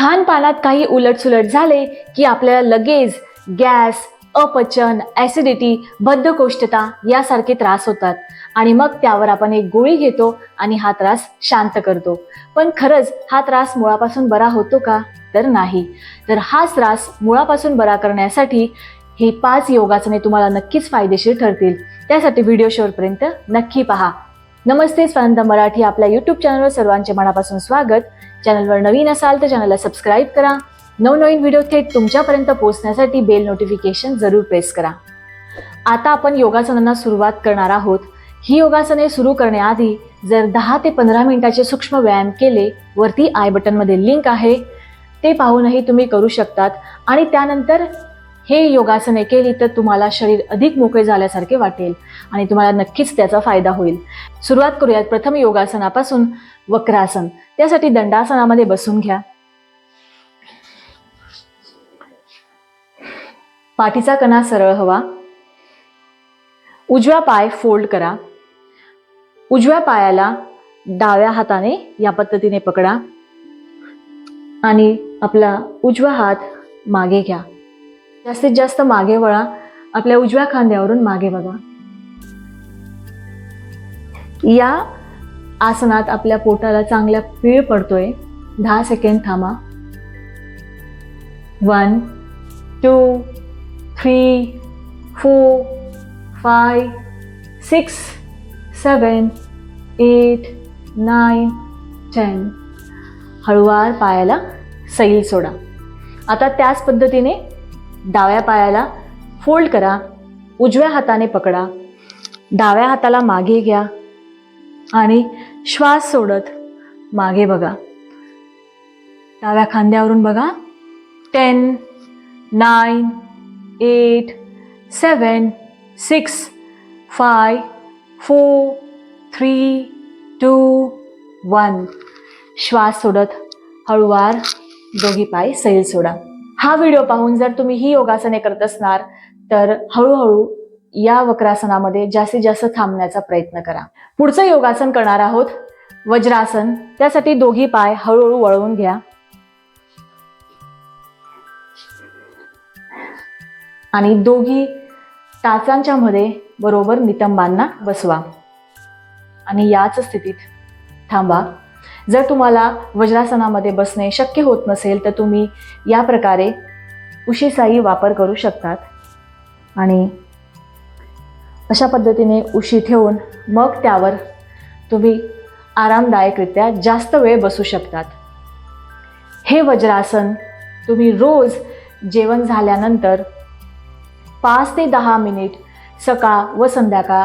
खानपानात काही उलटसुलट झाले की आपल्याला लगेच गॅस अपचन ॲसिडिटी बद्धकोष्ठता यासारखे त्रास होतात. आणि मग त्यावर आपण एक गोळी घेतो आणि हा त्रास शांत करतो. पण खरंच हा त्रास मुळापासून बरा होतो का? तर नाही. तर हा त्रास मुळापासून बरा करण्यासाठी ही पाच योगासने तुम्हाला नक्कीच फायदेशीर ठरतील. त्यासाठी व्हिडिओ शेवटपर्यंत नक्की पहा. नमस्ते स्वानंद मराठी आपल्या यूट्यूब चॅनलवर सर्वांचे मनापासून स्वागत. चॅनलवर नवीन असाल तर चॅनलला सबस्क्राईब करा. नवनवीन व्हिडिओ थेट तुमच्यापर्यंत पोहोचण्यासाठी बेल नोटिफिकेशन जरूर प्रेस करा. आता आपण योगासनांना सुरुवात करणार आहोत. ही योगासने सुरू करण्याआधी जर दहा ते पंधरा मिनिटाचे सूक्ष्म व्यायाम केले वरती आय बटनमध्ये लिंक आहे. ते पाहूनही तुम्ही करू शकतात. आणि त्यानंतर हे योगासने केली तर तुम्हाला शरीर अधिक मोकळे झाल्यासारखे वाटेल आणि तुम्हाला नक्कीच त्याचा फायदा होईल. सुरुवात करूयात प्रथम योगासनापासून. वक्रासन. त्यासाठी दंडासनामध्ये बसून घ्या. पाठीचा कणा सरळ हवा. उजव्या पाय फोल्ड करा. उजव्या पायाला डाव्या हाताने या पद्धतीने पकडा. आणि आपला उजवा हात मागे घ्या. जास्तीत जास्त मागे वळा. आपल्या उजव्या खांद्यावरून मागे बघा. या आसनात आपल्या पोटाला चांगला पीळ पडतोय. दहा सेकंड थांबा. One two three four five six seven eight nine ten हळूवार पायाला सैल सोडा. आता त्याच पद्धतीने डाव्या पायाला फोल्ड करा. उजव्या हाताने पकडा. डाव्या हाताला मागे घ्या. आणि श्वास सोडत मागे बघा. डाव्या खांद्यावरून बघा. Ten nine eight seven six five four three two one. श्वास सोडत हळूवार दोघी पाय सैल सोडा. हा व्हिडिओ पाहून जर तुम्ही ही योगासने करत असणार तर हळूहळू या वक्रासनामध्ये जास्तीत जास्त थांबण्याचा प्रयत्न करा. पुढचं योगासन करणार आहोत. वज्रासन. त्यासाठी दोघी पाय हळूहळू वळवून घ्या. आणि दोघी टाचांच्या मध्ये बरोबर नितंबांना बसवा. आणि याच स्थितीत थांबा. जर तुम्हाला वज्रासनामध्ये बसणे शक्य होत नसेल तर तुम्ही या प्रकारे उशीसाई वापर करू शकतात. आणि अशा पद्धतीने उशी ठेवून मग त्यावर तुम्ही आरामदायकरित्या जास्त वेळ बसू शकतात. हे वज्रासन तुम्ही रोज जेवण झाल्यानंतर पाच ते दहा मिनिट सकाळ व संध्याकाळ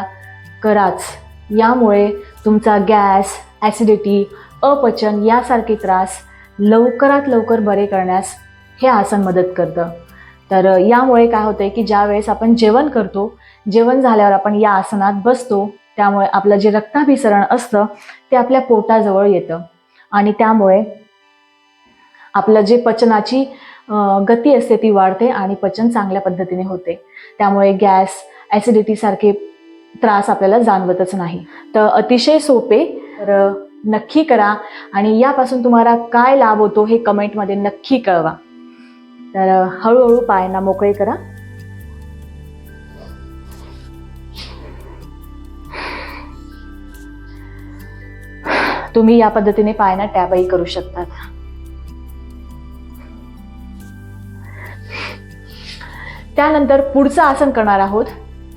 कराच. यामुळे तुमचा गॅस ॲसिडिटी अपचन यासारखे त्रास लवकरात लवकर बरे करण्यास हे आसन मदत करतं. तर यामुळे काय होतं की ज्यावेळेस आपण जेवण करतो जेवण झाल्यावर आपण या आसनात बसतो त्यामुळे आपलं जे रक्ताभिसरण असतं ते आपल्या पोटाजवळ येतं. आणि त्यामुळे आपलं जे पचनाची गती असते ती वाढते आणि पचन चांगल्या पद्धतीने होते. त्यामुळे गॅस ॲसिडिटीसारखे त्रास आपल्याला जाणवतच नाही. तर अतिशय सोपे तर नक्की करा. आणि यापासून तुम्हाला काय लाभ होतो हे कमेंटमध्ये नक्की कळवा. तर हळूहळू पायांना मोकळे करा. तुम्ही या पद्धतीने पायांना टॅबही करू शकतात त्यानंतर पुढचं आसन करणार आहोत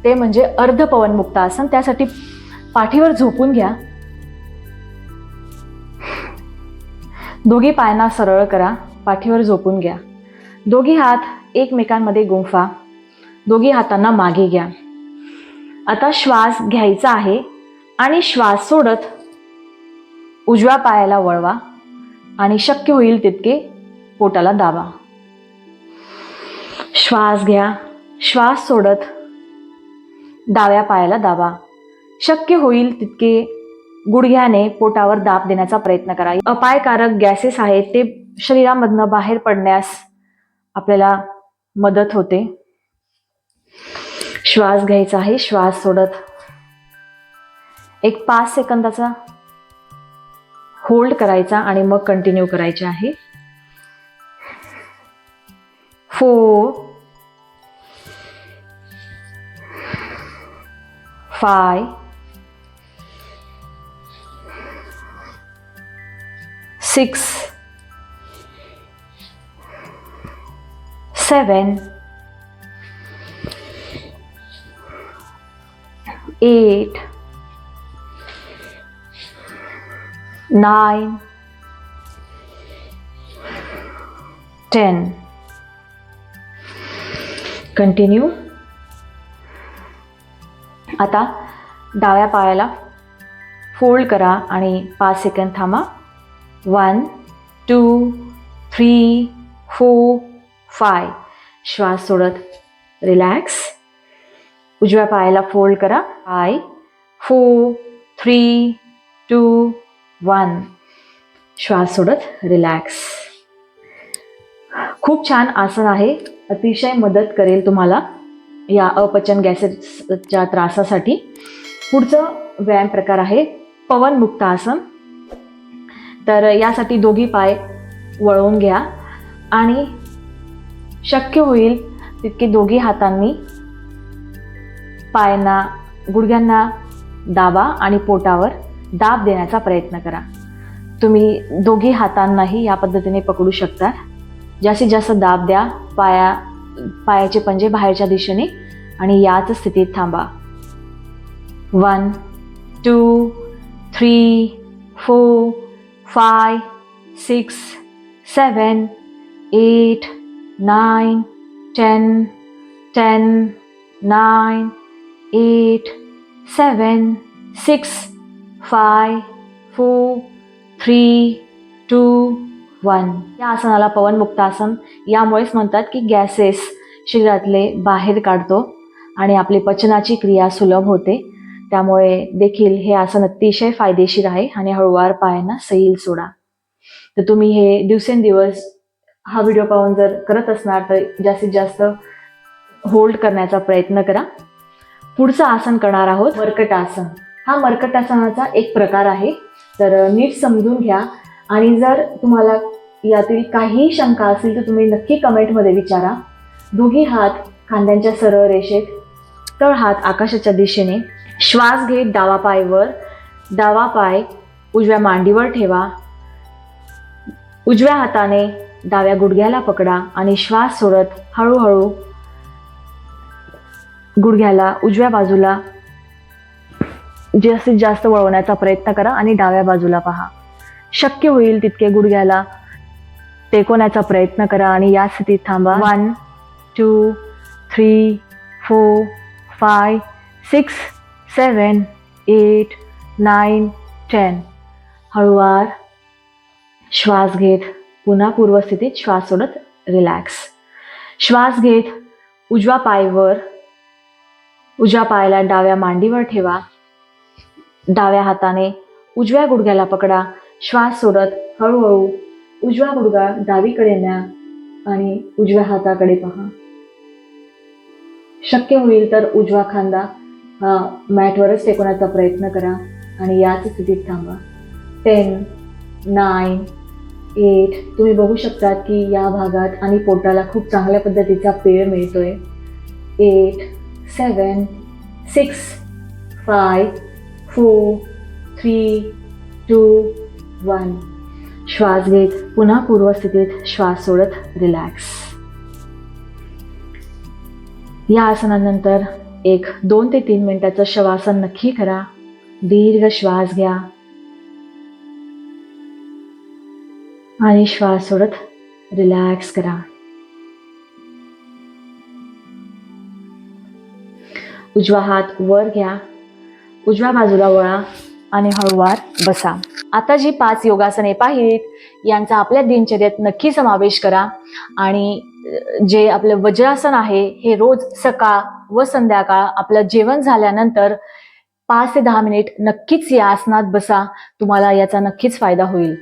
ते म्हणजे अर्ध पवनमुक्त आसन. त्यासाठी पाठीवर झोपून घ्या. दोघी पायांना सरळ करा पाठीवर झोपून घ्या. दोघी हात एकमेकांमध्ये गुंफा. दोघी हातांना मागे घ्या. आता श्वास घ्यायचा आहे आणि श्वास सोडत उजव्या पायाला वळवा आणि शक्य होईल तितके पोटाला दाबा. श्वास घ्या. श्वास सोडत डाव्या पायाला दाबा. शक्य होईल तितके गुडघ्याने पोटावर दाब देण्याचा प्रयत्न करा. अपायकारक गॅसेस आहेत ते शरीरामधनं बाहेर पडण्यास आपल्याला मदत होते. श्वास घ्यायचा आहे श्वास सोडत. एक पाच सेकंदाचा होल्ड करायचा आणि मग कंटिन्यू करायचे आहे. Four five six seven eight nine, ten. Continue आता डाव्या पायाला फोल्ड करा आणि पाच सेकंद थांबा. One two three four five श्वास सोडत. रिलॅक्स उजव्या पायाला फोल्ड करा. Five four three two one श्वास सोडत रिलॅक्स खूप छान आसन आहे. अतिशय मदत करेल तुम्हाला या अपचन गॅसेसच्या त्रासासाठी. पुढचं व्यायाम प्रकार आहे पवनमुक्त आसन. तर यासाठी दोघी पाय वळवून घ्या आणि शक्य होईल तितके दोघी हातांनी पायांना गुडघ्यांना दाबा आणि पोटावर दाब देण्याचा प्रयत्न करा. तुम्ही दोघी हातांनाही या पद्धतीने पकडू शकता. जास्तीत जास्त दाब द्या पाया पायाचे पंजे बाहेरच्या दिशेने आणि याच स्थितीत थांबा. One two three four five six seven eight nine ten ten nine eight seven six five four three two one. या आसनाला पवन मुक्तासन यामुळेच म्हणतात की गॅसेस शरीरातले बाहेर काढतो आणि आपली पचनाची क्रिया सुलभ होते. त्यामुळे देखील हे आसन अतिशय फायदेशीर आहे आणि हळूवार पायांना सैल सोडा. तर तुम्ही हे दिवसेंदिवस हा व्हिडिओ पाहून जर करत असणार तर जास्तीत जास्त होल्ड करण्याचा प्रयत्न करा. पुढचं आसन करणार आहोत वर्कट आसन. हा मर्कटासनाचा एक प्रकार आहे. तर नीट समजून घ्या. आणि जर तुम्हाला यातील काही शंका असतील तर तुम्ही नक्की कमेंटमध्ये विचारा. दोघी हात खांद्यांच्या सरळ रेषेत तळ हात आकाशाच्या दिशेने. श्वास घेत डावा पायवर डावा पाय उजव्या मांडीवर ठेवा. उजव्या हाताने डाव्या गुडघ्याला पकडा आणि श्वास सोडत हळूहळू गुडघ्याला उजव्या बाजूला जास्तीत जास्त वळवण्याचा प्रयत्न करा आणि डाव्या बाजूला पहा. शक्य होईल तितके गुडघ्याला टेकवण्याचा प्रयत्न करा आणि या स्थितीत थांबा. One two three four five six seven eight nine ten हळूवार श्वास घेत. पुन्हा पूर्वस्थितीत श्वास सोडत रिलॅक्स श्वास घेत. उजवा पायवर उजव्या पायाला डाव्या मांडीवर ठेवा. डाव्या हाताने उजव्या गुडघ्याला पकडा. श्वास सोडत हळूहळू उजवा गुडघा डावीकडे न्या आणि उजव्या हाताकडे पहा. शक्य होईल तर उजवा खांदा हा मॅटवरच टेकवण्याचा प्रयत्न करा आणि याच स्थितीत थांबा. टेन नाईन एट तुम्ही बघू शकता की या भागात आणि पोटाला खूप चांगल्या पद्धतीचा पेळ मिळतोय. Eight seven six five four three two one. श्वास घेत पुन्हा पूर्वस्थितीत श्वास सोडत रिलॅक्स या आसनानंतर एक दोन ते तीन मिनिटाचं शवासन नक्की करा. दीर्घ श्वास घ्या. आणि श्वास सोडत रिलॅक्स करा. उजवा हात वर घ्या. उजव्या बाजूला वळा आणि हळूवार बसा. आता जी पाच योगासने पाहिलीत यांचा आपल्या दिनचर्येत नक्की समावेश करा आणि जे आपलं वज्रासन आहे हे रोज सकाळ व संध्याकाळ आपलं जेवण झाल्यानंतर पाच ते दहा मिनिट नक्कीच या आसनात बसा तुम्हाला याचा नक्कीच फायदा होईल.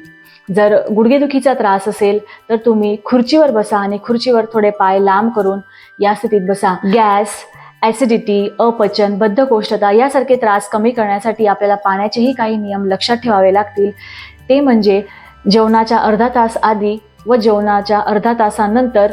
जर गुडघेदुखीचा त्रास असेल तर तुम्ही खुर्चीवर बसा आणि खुर्चीवर थोडे पाय लांब करून या स्थितीत बसा. गॅस ॲसिडिटी अपचन बद्धकोष्ठता यासारखे त्रास कमी करण्यासाठी आपल्याला पाण्याचेही काही नियम लक्षात ठेवावे लागतील. ते म्हणजे जेवणाच्या अर्धा तास आधी व जेवणाच्या अर्धा तासानंतर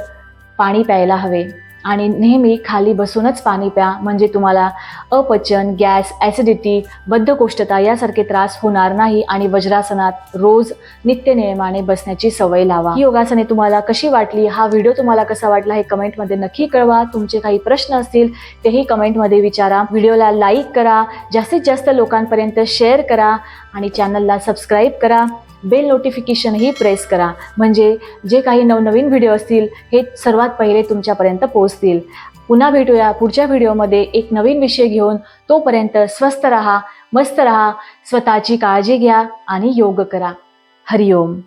पाणी प्यायला हवे. आणि नेहमी खाली बसूनच पाणी प्या म्हणजे तुम्हाला अपचन गॅस ॲसिडिटी बद्धकोष्ठता यासारखे त्रास होणार नाही आणि वज्रासनात रोज नित्यनियमाने बसण्याची सवय लावा. ही योगासने तुम्हाला कशी वाटली? हा व्हिडिओ तुम्हाला कसा वाटला हे कमेंटमध्ये नक्की कळवा. तुमचे काही प्रश्न असतील तेही कमेंटमध्ये विचारा. व्हिडिओला लाईक करा. जास्तीत जास्त लोकांपर्यंत शेअर करा आणि चॅनलला सबस्क्राईब करा. बेल नोटिफिकेशनही प्रेस करा. म्हणजे जे काही नवनवीन व्हिडिओ असतील हे सर्वात पहिले तुमच्यापर्यंत पोहोचतील. पुन्हा भेटूया पुढच्या व्हिडिओमध्ये एक नवीन विषय घेऊन. तोपर्यंत स्वस्थ रहा मस्त रहा स्वतःची काळजी घ्या आणि योग करा. हरिओम.